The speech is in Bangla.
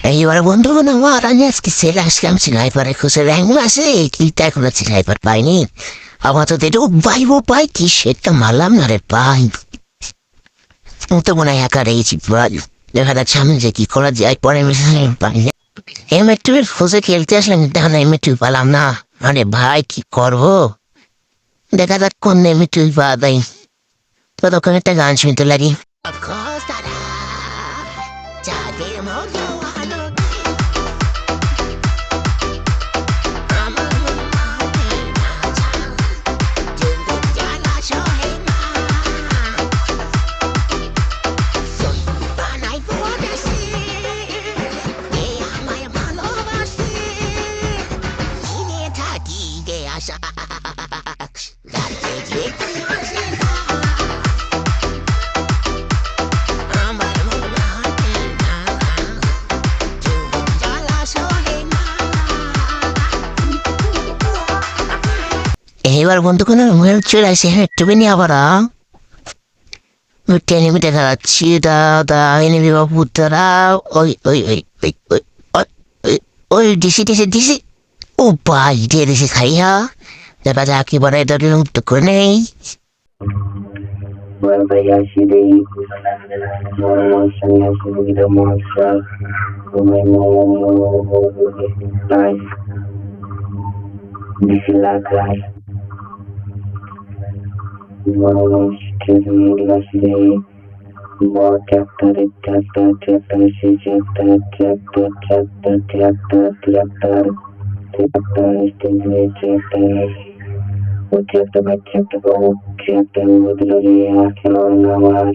এইবার বন্ধুগণ আমার আমি আজকে সেলে আসলাম সিনাইপারে খুশি র্যাঙ্ক মাসে কিলটা এখনও সিনাইপার পাইনি আমার তো দেখো ভাই ও ভাই কি সেটটা মারলাম না রে ভাই তো মনে হয় একা রয়েছি ভাই দেখা যাচ্ছে আমি যে কি করা যায় পরে মিশে পাই এম একটু খুঁজে খেলতে আসলাম দেখো এম একটু পেলাম না আরে ভাই কি করব দেখা যাক কোন এম একটু পাওয়া যায় ততক্ষণ একটা গান শুনতে লাগি রাতে যেতে আসে। না। আমার মনে চলে আসে হ্যাঁ নিয়ে আবার টেনে দেখা যাচ্ছি দাদা এনেবি বাবু তারা ওই ওই ওই ওই ওই ওই, দিছি দিছি দিছি। ও ভাই দিয়ে দিছি খাইয়া দেখা যাক কি বড় এটা মুক্ত করে tractor, stingray, tractor. উচ্চেক্ত বিচ্ছেক্ত উচ্চেক্ত উদ্রী খেলোয়াড় আমার